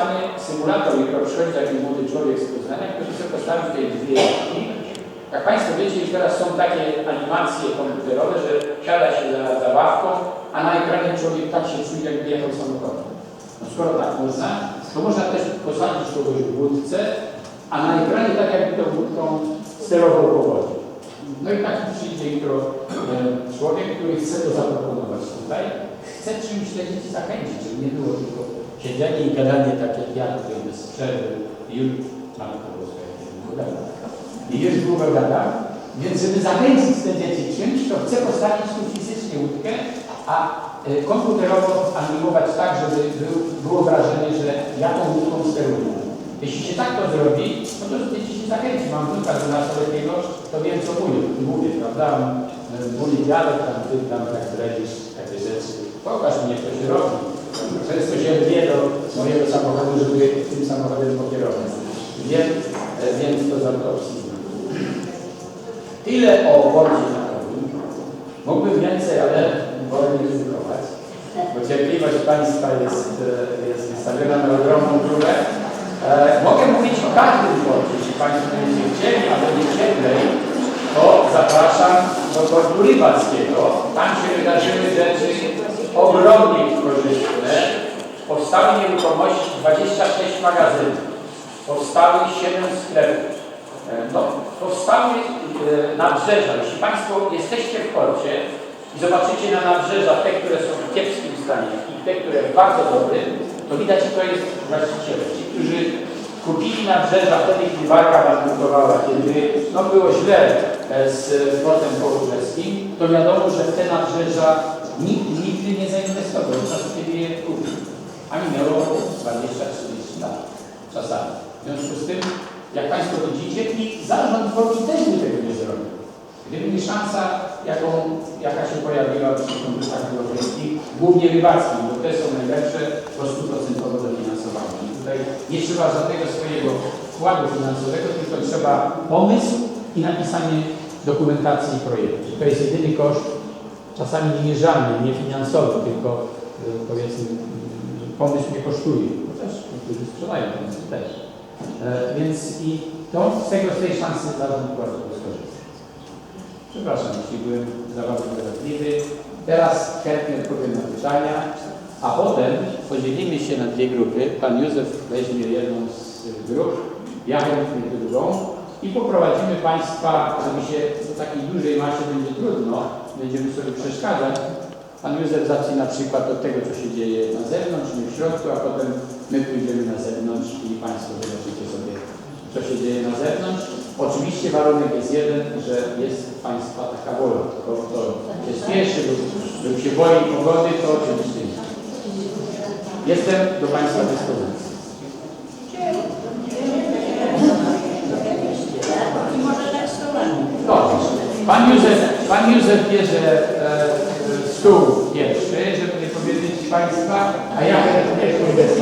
powstanie symulator, jutro przychodzi taki młody człowiek z Poznania, który chce postawić tutaj dwie łódki. Jak Państwo wiecie, już teraz są takie animacje komputerowe, że siada się za zabawką, a na ekranie człowiek tak się czuje, jakby jechał samochodem. No skoro tak można, to można też posadzić kogoś w łódce, a na ekranie tak jakby tą łódką sterował po wodzie. No i tak przyjdzie jutro e, człowiek, który chce to zaproponować tutaj, chce czymś te dzieci zachęcić, żeby nie było tylko siedzenie i gadanie tak jak ja tutaj bez przerwy już długo gadam. I już długo gadam, więc żeby zachęcić te dzieci czymś, to chcę postawić tu fizycznie łódkę, a e, komputerowo animować tak, żeby był, było wrażenie, że ja tą łódką steruję. Jeśli się tak to zrobi, no to dzieci się zachęci. Mam wnuka 12-letniego, to wiem co mówię, mówię prawda? Mój dziadek tam, ty tam tak bredzisz, takie rzeczy. Pokaż mnie, co się robi. Często się wie do mojego samochodu, żeby tym samochodem pokierować. Wiem, e, więc to za to. Tyle o wodzie na koni. Mógłbym więcej, ale wolę nie ryzykować. Bo cierpliwość Państwa jest, e, jest wystawiona na ogromną próbę. E, mogę mówić o każdym porcie, jeśli Państwo będziecie chcieli, a będzie cieplej, to zapraszam do portu rybackiego. Tam się wydarzyły rzeczy ogromnie korzystne. Powstały nieruchomości 26 magazynów, powstały 7 sklepów. E, No, powstały e, nabrzeża. Jeśli Państwo jesteście w porcie i zobaczycie na nabrzeża te, które są w kiepskim stanie i te, które w bardzo dobrym, to widać, kto jest właścicielem. Ci, którzy kupili nabrzeża wtedy, kiedy walka bankrutowała, kiedy no, było źle e, z portem południowskim, to wiadomo, że te nabrzeża nikt nigdy nie zainwestował od czasu, kiedy je kupił. Ani miało 20-30 lat czasami. W związku z tym, jak Państwo widzicie, i zarząd portu też by tego nie zrobił. Gdyby nie szansa, jaką, jaka się pojawiła przy konkursach europejskich, głównie rybackich, bo te są najlepsze po 100% dofinansowane. I tutaj nie trzeba żadnego swojego wkładu finansowego, tylko trzeba pomysł i napisanie dokumentacji projektu. To jest jedyny koszt, czasami niemierzalny, nie finansowy, tylko y, powiedzmy y, pomysł nie kosztuje. Chociaż niektórzy sprzedają pomysł też. E, więc i to z tego, z tej szansy zarząd bardzo skorzystał. Przepraszam, jeśli byłem za bardzo dodatliwy. Teraz chętnie odpowiem na pytania, a potem podzielimy się na dwie grupy. Pan Józef weźmie jedną z grup, ja chętnie drugą i poprowadzimy Państwa, żeby się do takiej dużej masie będzie trudno, będziemy sobie przeszkadzać. Pan Józef zacznie na przykład od tego, co się dzieje na zewnątrz, my w środku, a potem my pójdziemy na zewnątrz i Państwo zobaczycie sobie, co się dzieje na zewnątrz. Oczywiście warunek jest jeden, że jest Państwa taka wola. To, to się spieszy lub, się boi pogody, to oczywiście nie. Jestem do Państwa dyspozycji. Pan Józef, pan Józef bierze e, stół pierwszy, żeby nie powiedzieć Państwa, a ja chętnie pójdę z.